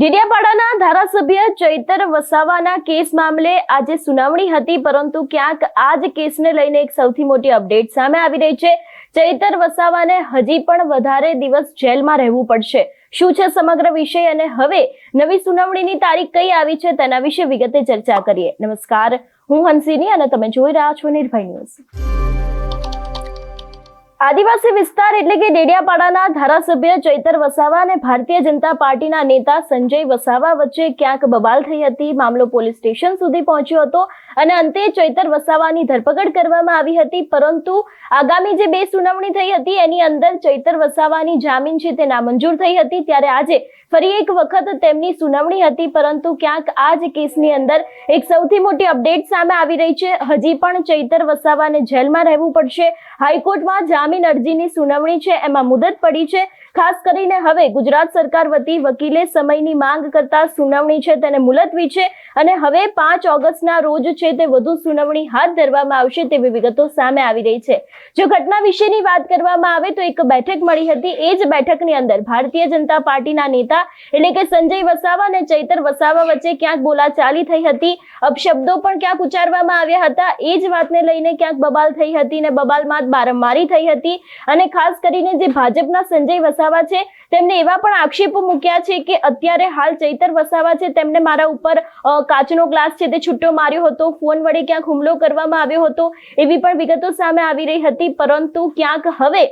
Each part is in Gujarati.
ડેડિયાપાડાના ધારાસભ્ય ચૈતર વસાવાના કેસ મામલે આજે સુનાવણી હતી, પરંતુ ક્યાંક આ જ કેસને લઈને એક સૌથી મોટી અપડેટ સામે આવી રહી છે. ચૈતર વસાવાને હજી પણ વધારે દિવસ જેલમાં રહેવું પડશે. શું છે સમગ્ર વિષય અને હવે નવી સુનાવણીની તારીખ કઈ આવી છે તેના વિશે વિગતે ચર્ચા કરીએ. નમસ્કાર, હું હંસિની અને તમે જોઈ રહ્યા છો નિર્ભય ન્યૂઝ. આદિવાસી વિસ્તાર એટલે કે ડેડિયાપાડાના ધારાસભ્ય ચૈતર વસાવા અને ભારતીય જનતા પાર્ટીના નેતા સંજય વસાવા વચ્ચે ક્યાંક બબાલ થઈ હતી. મામલો પોલીસ સ્ટેશન સુધી પહોંચ્યો હતો અને અંતે ચૈતર વસાવાની ધરપકડ કરવામાં આવી હતી. પરંતુ આગામી જે બે સુનાવણી થઈ હતી એની અંદર ચૈતર વસાવાની જામીન છે તે નામંજૂર થઈ હતી. ત્યારે આજે ફરી એક વખત તેમની સુનાવણી હતી. પરંતુ ક્યાંક આ જ કેસની અંદર એક સૌથી મોટી અપડેટ સામે આવી રહી છે. હજી પણ ચૈતર વસાવાને જેલમાં રહેવું પડશે. હાઈકોર્ટમાં જામીન અરજીની સુનાવણી છે, એમાં મુદત પડી છે. ખાસ કરીને હવે ગુજરાત સરકાર વતી વકીલે સમયની માંગ કરતા સુનાવણી છે, તેને મુલતવી છે અને હવે પાંચ ઓગસ્ટના રોજ છે તે વધુ સુનાવણી હાથ ધરવામાં આવશે તેવી વિગતો સામે આવી રહી છે. જો ઘટના વિશેની વાત કરવામાં આવે તો એક બેઠક મળી હતી. એ જ બેઠકની અંદર ભારતીય જનતા પાર્ટીના નેતા એટલે કે સંજય વસાવા અને ચૈતર વસાવા વચ્ચે ક્યાંક બોલાચાલી થઈ હતી. અપશબ્દો પણ ક્યાંક ઉચ્ચારવામાં આવ્યા હતા. એ જ વાતને લઈને ક્યાંક બબાલ થઈ હતી ને બબાલમાં બારંબારી થઈ હતી. અને ખાસ કરીને જે ભાજપના સંજય વસાવા છે, તેમને એવા પણ આક્ષેપો મૂક્યા છે કે અત્યારે હાલ ચૈતર વસાવા છે, તેમને મારા ઉપર કાચનો ગ્લાસ છે તે છૂટો માર્યો હતો, ફોન વડે ક્યાંક હુમલો કરવામાં આવ્યો હતો, એવી પણ વિગતો સામે આવી રહી હતી, પરંતુ ક્યાંક હવે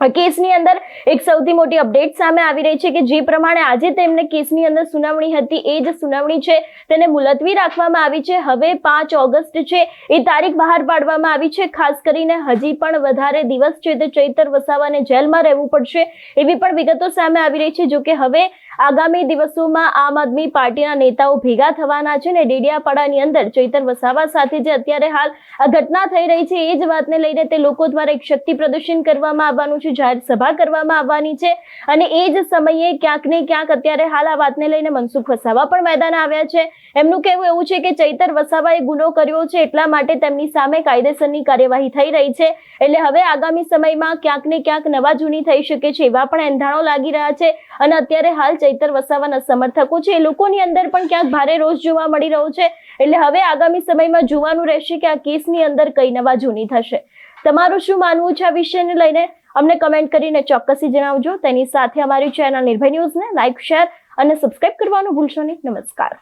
કેસની અંદર એક સૌથી મોટી અપડેટ સામે આવી રહી છે કે જે પ્રમાણે આજે તેમને કેસની અંદર સુનાવણી હતી, એ જ સુનાવણી છે. તેને મુલતવી રાખવામાં આવી છે. હવે પાંચ ઓગસ્ટ છે. એ તારીખ બહાર પાડવામાં આવી છે. ખાસ કરીને હજી પણ વધારે દિવસ છે તે ચૈતર વસાવાને જેલમાં રહેવું પડશે એવી પણ વિગતો સામે આવી રહી છે. જો કે હવે આગામી દિવસોમાં આમ આદમી પાર્ટીના નેતાઓ ભેગા થવાના છે ને ડેડિયાપાડાની અંદર ચૈતર વસાવા સાથે જે અત્યારે હાલ ઘટના થઈ રહી છે, એ જ વાતને લઈને તે લોકો દ્વારા એક શક્તિ પ્રદર્શન કરવામાં આવવાનું છે, જાહેર સભા કરવામાં આવવાની છે અને એ જ સમયે ક્યાંક ને ક્યાંક અત્યારે હાલ આ વાતને લઈને મનસુખ વસાવા પણ મેદાન આવ્યા છે. એમનું કહેવું એવું છે કે ચૈતર વસાવાએ ગુનો કર્યો છે એટલા માટે તેમની સામે કાયદેસરની કાર્યવાહી થઈ રહી છે. એટલે હવે આગામી સમયમાં ક્યાંક ને ક્યાંક નવા જૂની થઈ શકે છે એવા પણ એંધાણો લાગી રહ્યા છે અને અત્યારે હાલ ચૈતર વસાવાના સમર્થકો છે. એ લોકોની અંદર પણ ક્યાંક ભારે રોષ જોવા મળી રહ્યો છે. એટલે હવે આગામી સમયમાં જોવાનું રહેશે કે આ કેસની અંદર કઈ નવા જૂની થશે. તમારું શું માનવું છે આ વિષયને લઈને? અમને કમેન્ટ કરીને ચોક્કસી જણાવજો. તેની સાથે અમારી ચેનલ નિર્ભય ન્યૂઝને લાઇક શેર અને સબસ્ક્રાઇબ કરવાનું ભૂલશો નહીં. નમસ્કાર.